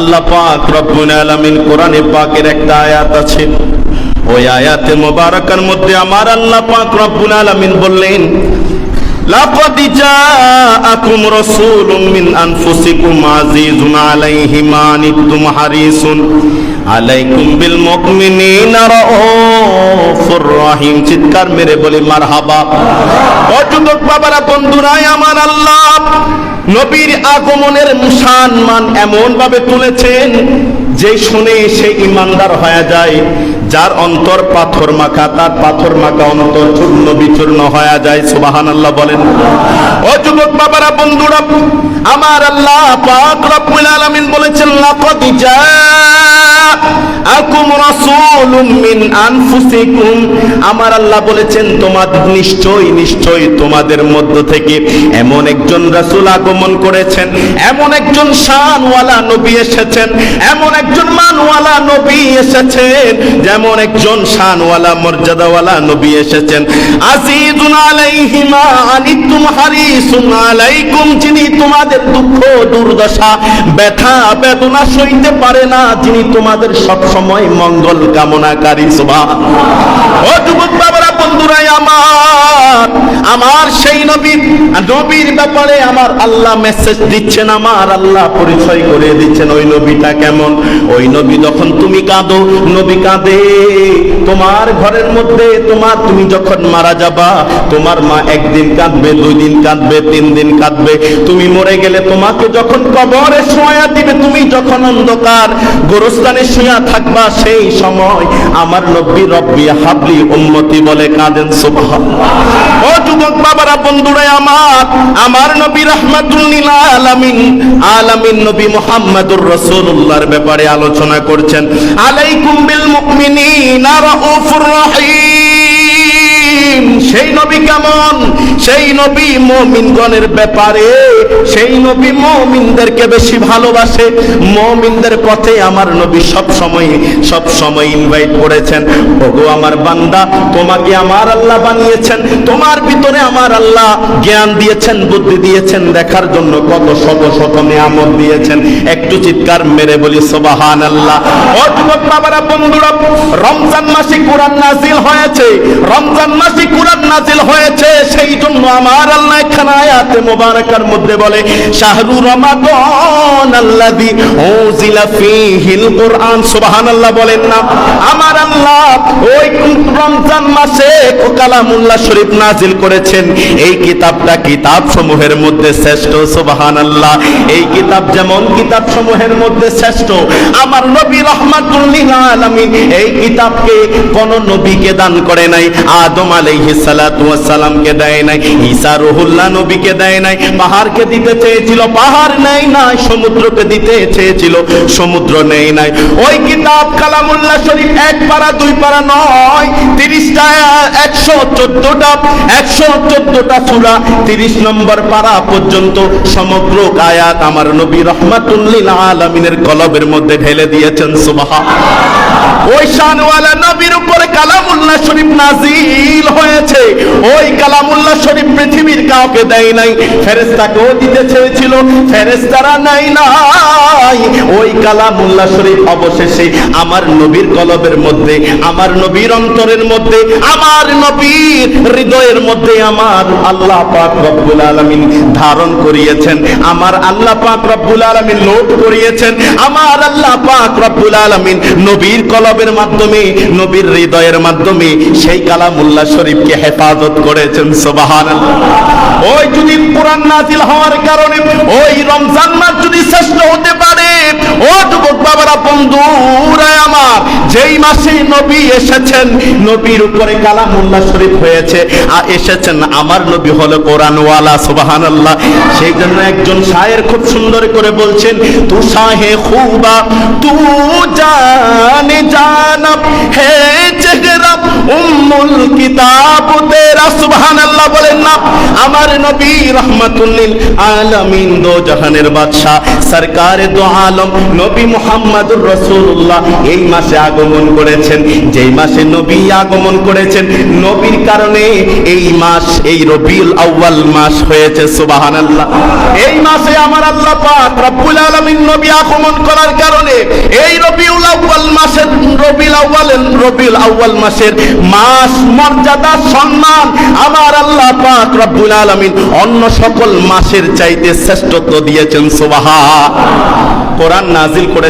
আল্লাহ পাক রব্বুল আলামিন কোরআনে পাকের একটা আয়াত আছে। ওই আয়াতে মোবারকের মধ্যে আমার আল্লাহ পাক রব্বুল আলামিন বললেন جاءكم رسول من أنفسكم عزيز عليه ما عنتم حريص عليكم بالمؤمنين رؤوف رحيم চিৎকার মেরে বলি মারহাবা ও যুবক বাবারা বন্ধুরাই আমার আল্লাহ নবীর আগমনের শান মান এমন ভাবে তুলেছেন যে শুনে সে ইমানদার হয়ে যায় যার অন্তর পাথর মাখা, তার পাথর মাখা অন্তর চূর্ণ বিচূর্ণ হয়ে যায় সুবাহান আল্লাহ বলেন। ও যুবক বাবারা, বন্ধুরা, আমার আল্লাহ পাক রব্বুল আলামিন বলেছেন, লাকাদ জাআকুম রাসূলুম মিন আনফুসিকুম। আমার আল্লাহ বলেছেন তোমাদের তোমাদের মধ্য থেকে এমন একজন রাসূল আগমন করেছেন, এমন একজন শানওয়ালা নবী এসেছেন, এমন একজন মানওয়ালা নবী এসেছেন যেমন একজন শানওয়ালা, মর্যাদাওয়ালা নবী এসেছেন। আজিজুন আলাইহিমা আনিতুম হারিসুন আলাইকুম, যিনি তোমাদের দুঃখ, দুর্দশা, ব্যথা, বেদনা সইতে পারে না, যিনি তোমাদের সব সময় মঙ্গল কামনাকারী সুবহান ও যুবক বাবারা বন্ধুরাই আমার আমার সেই নবী, নবীর ব্যাপারে আমার আল্লাহ মেসেজ দিচ্ছেন, আমার আল্লাহ পরিচয় করে দিচ্ছেন, ওই নবীটা কেমন? ওই নবী যখন তুমি কাঁদো, নবী কাঁদে, তোমার ঘরের মধ্যে তোমার, তুমি যখন মারা যাবা, তোমার মা একদিন কাঁদবে দুই দিন কাঁদবে তিন দিন কাঁদবে, তুমি মরে গেলে তোমাকে যখন কবরে শোয়া দিবে, তুমি যখন অন্ধকার গোরস্থানে শুয়া থাকবা, সেই সময় আমার নব্বী রব্বি হাবলি উম্মতি বলে কাঁদেন দেন ও যুবক বাবারা, বন্ধুরা আমার আমার নবী রাহমাতুল্লিল আলামিন আলামিন নবী মোহাম্মদুর রাসূলুল্লাহর ব্যাপারে আলোচনা করছেন। আলাইকুম বিল মুমিনিনা রাউফুর রহিম। সেই নবী কেমন? সেই নবী মুমিনগণের ব্যাপারে, সেই নবী মুমিনদেরকে বেশি ভালোবাসে। মুমিনদের পথে আমার নবী সব সময় সব সময় ইনভাইট করেছেন। ওগো আমার বান্দা, তোমাকে আমার আল্লাহ বানিয়েছেন। তোমার ভিতরে আমার আল্লাহ জ্ঞান দিয়েছেন, বুদ্ধি দিয়েছেন, দেখার জন্য কত শত শত নিয়ামত দিয়েছেন। একটু চিৎকার মেরে বলি সোবাহান আল্লাহ ও যুবক বাবারা, বন্ধুরা, রমজান মাসে কোরআন নাজিল হয়েছে। রমজান মাসে কোরআন নাজিল হয়েছে, সেই জন্য আমার আল্লাহ এখানে আয়াতে মোবারকার মধ্যে বলে, শাহরু রমাদান আল্লাযী উনজিলা ফীহিল কোরআন। সুবহানাল্লাহ বলেন না, আমার আল্লাহ কোন নবীকে দান করে নাই, আদম দেয় নাই, ঈসা নবীকে দেয় নাই, পাহাড়কে দিতে চেয়েছিল, পাহাড় নেই নাই, সমুদ্রকে দিতে চেয়েছিল, সমুদ্র নেই নাই। ওই কিতাব কালামুল্লাহ শরীফ এক পারা দুই পারা নয়, তিরিশটা, একশো চোদ্দটা একশো চোদ্দটা সুরা, তিরিশ নম্বর পারা পর্যন্ত সমগ্র আয়াত আমার নবী রহমাতুল্লিল আলমিনের কলবের মধ্যে ঢেলে দিয়েছেন সুবাহা ওই শানওয়ালা নবীর উপরে কালামুল্লাহ শরীফ নাজিল হয়েছে। কালামুল্লাহ শরীফ পৃথিবীর কাউকে দেয় নাই। ফেরেস্তাকেও দিতে চেয়েছিল ফেরেস্তারা নাই নাই। ওই কালামুল্লাহ শরীফ অবশেষে আমার নবীর কলবের মধ্যে, আমার নবীর অন্তরের মধ্যে, আমার নবীর হৃদয়ের মধ্যে আমার আল্লাহ পাক রব্বুল আলামিন ধারণ করিয়েছেন। আমার আল্লাহ পাক রব্বুল আলামিন করিয়েছেন। আমার আল্লাহ পাক রব্বুল আলামিন নবীর কলবের মাধ্যমে, নবীর হৃদয়ের মাধ্যমে সেই কালামুল্লাহ শরীফকে হেফাজত করেছেন সুবহানাল্লাহ। ওই যদি কোরআন নাজিল হওয়ার কারণে, ওই রমজান মাস যদি শ্রেষ্ঠ হতে পারে বাবারা বন্ধুরা আমার, যেই মাসে নবী এসেছেন, নবীর উপরে শরীফ হয়েছে, আর এসেছেন আমার নবী হলো সুবহানাল্লাহ। সেই জন্য একজন শায়ের খুব সুন্দর করে বলছেন, তু শাহে খুবা, তু জানে জানব, হে চেহারা উম্মুল কিতাব এই মাসে আউয়াল আমার আল্লাহ পাক রব্বুল নবী আগমন করার কারণে এই রবিউল আউয়াল মাসের, রবিউল আউয়ালের, রবিউল আউয়াল মাসের মাস, মর্যাদা, সম্মান আমার আল্লাহ পাক রব্বুল আলামিন অন্য সকল মাসের চাইতে শ্রেষ্ঠত্ব দিয়েছেন, সুবহান। কোরআন নাজিল করে